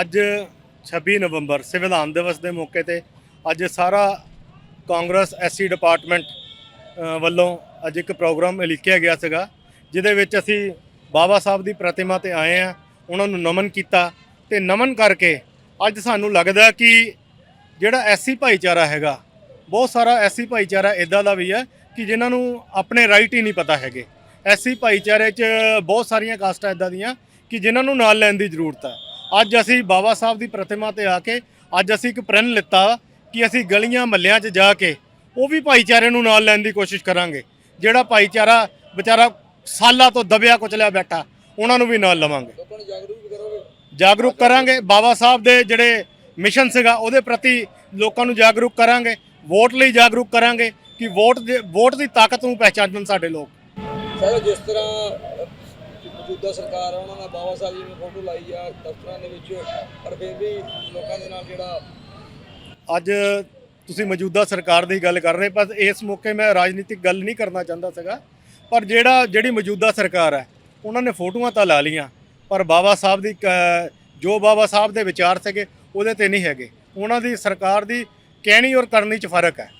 ਅੱਜ 26 ਨਵੰਬਰ ਸੰਵਿਧਾਨ ਦਿਵਸ ਦੇ ਮੌਕੇ ਤੇ ਅੱਜ ਸਾਰਾ ਕਾਂਗਰਸ ਐਸਸੀ ਡਿਪਾਰਟਮੈਂਟ ਵੱਲੋਂ ਅੱਜ ਇੱਕ ਪ੍ਰੋਗਰਾਮ ਲਿਖਿਆ ਗਿਆ ਸੀਗਾ, ਜਿਹਦੇ ਵਿੱਚ ਅਸੀਂ ਬਾਬਾ ਸਾਹਿਬ ਦੀ ਪ੍ਰਤਿਮਾ ਤੇ ਆਏ ਆ ਉਹਨਾਂ ਨੂੰ ਨਮਨ ਕੀਤਾ ਤੇ ਨਮਨ ਕਰਕੇ ਅੱਜ ਸਾਨੂੰ ਲੱਗਦਾ ਕਿ ਜਿਹੜਾ ਐਸਸੀ ਭਾਈਚਾਰਾ ਹੈਗਾ, ਬਹੁਤ ਸਾਰਾ ਐਸਸੀ ਭਾਈਚਾਰਾ ਇਦਾਂ ਦਾ ਵੀ ਹੈ ਕਿ ਜਿਨ੍ਹਾਂ ਨੂੰ ਆਪਣੇ ਰਾਈਟ ਹੀ ਨਹੀਂ ਪਤਾ ਹੈਗੇ। ਐਸਸੀ ਭਾਈਚਾਰੇ 'ਚ ਬਹੁਤ ਸਾਰੀਆਂ ਕਾਸਟਾਂ ਇਦਾਂ ਦੀਆਂ ਕਿ ਜਿਨ੍ਹਾਂ ਨੂੰ ਨਾਲ ਲੈਣ ਦੀ ਜ਼ਰੂਰਤ ਹੈ। ਅੱਜ ਅਸੀਂ ਬਾਬਾ ਸਾਹਿਬ ਦੀ ਪ੍ਰਤਿਮਾ ਤੇ ਆ ਕੇ ਅੱਜ ਅਸੀਂ ਇੱਕ ਪ੍ਰਣ ਲਿੱਤਾ ਕਿ ਅਸੀਂ ਗਲੀਆਂ ਮਹੱਲਿਆਂ 'ਚ ਜਾ ਕੇ ਉਹ ਵੀ ਭਾਈਚਾਰੇ ਨੂੰ ਨਾਲ ਲੈਣ ਦੀ ਕੋਸ਼ਿਸ਼ ਕਰਾਂਗੇ ਜਿਹੜਾ ਭਾਈਚਾਰਾ ਵਿਚਾਰਾ ਸਾਲਾਂ ਤੋਂ ਦਬਿਆ ਕੁਚਲਿਆ ਬੈਠਾ ਉਹਨਾਂ ਨੂੰ ਵੀ ਨਾਲ ਲਵਾਂਗੇ। ਜਾਗਰੂਕ ਕਰੋਗੇ? ਬਾਬਾ ਸਾਹਿਬ ਦੇ ਜਿਹੜੇ ਮਿਸ਼ਨ ਸੀਗਾ ਉਹਦੇ ਪ੍ਰਤੀ ਲੋਕਾਂ ਨੂੰ ਜਾਗਰੂਕ ਕਰਾਂਗੇ ਵੋਟ ਲਈ ਜਾਗਰੂਕ ਕਰਾਂਗੇ ਕਿ ਵੋਟ ਵੋਟ ਦੀ ਤਾਕਤ ਨੂੰ ਪਹਿਚਾਨਣ ਸਾਡੇ ਲੋਕ। ਸਰ ਜਿਸ ਤਰ੍ਹਾਂ ਮੌਜੂਦਾ ਸਰਕਾਰ ਆ, ਉਹਨਾਂ ਨੇ ਬਾਬਾ ਸਾਹਿਬ ਜੀ ਨੂੰ ਫੋਟੋ ਲਾਈ ਆ, ਦਫ਼ਤਰਾਂ ਦੇ ਵਿੱਚ, ਪਰ ਫਿਰ ਵੀ ਲੋਕਾਂ ਦੇ ਨਾਲ ਜਿਹੜਾ ਅੱਜ ਤੁਸੀਂ ਮੌਜੂਦਾ ਸਰਕਾਰ ਦੀ ਗੱਲ ਕਰ ਰਹੇ, ਪਰ ਇਸ ਮੌਕੇ ਮੈਂ ਰਾਜਨੀਤਿਕ ਗੱਲ ਨਹੀਂ ਕਰਨਾ ਚਾਹੁੰਦਾ ਸੀਗਾ, ਪਰ ਜਿਹੜਾ, ਜਿਹੜੀ ਮੌਜੂਦਾ ਸਰਕਾਰ ਹੈ, ਉਹਨਾਂ ਨੇ ਫੋਟੋਆਂ ਤਾਂ ਲਾ ਲੀਆਂ ਪਰ ਬਾਬਾ ਸਾਹਿਬ ਦੀ ਕ- ਜੋ ਬਾਬਾ ਸਾਹਿਬ ਦੇ ਵਿਚਾਰ ਸੀਗੇ, ਉਹਦੇ ਤੇ ਨਹੀਂ ਹੈਗੇ। ਉਹਨਾਂ ਦੀ ਸਰਕਾਰ ਦੀ ਕਹਿਣੀ ਔਰ ਕਰਨੀ 'ਚ ਫ਼ਰਕ ਹੈ।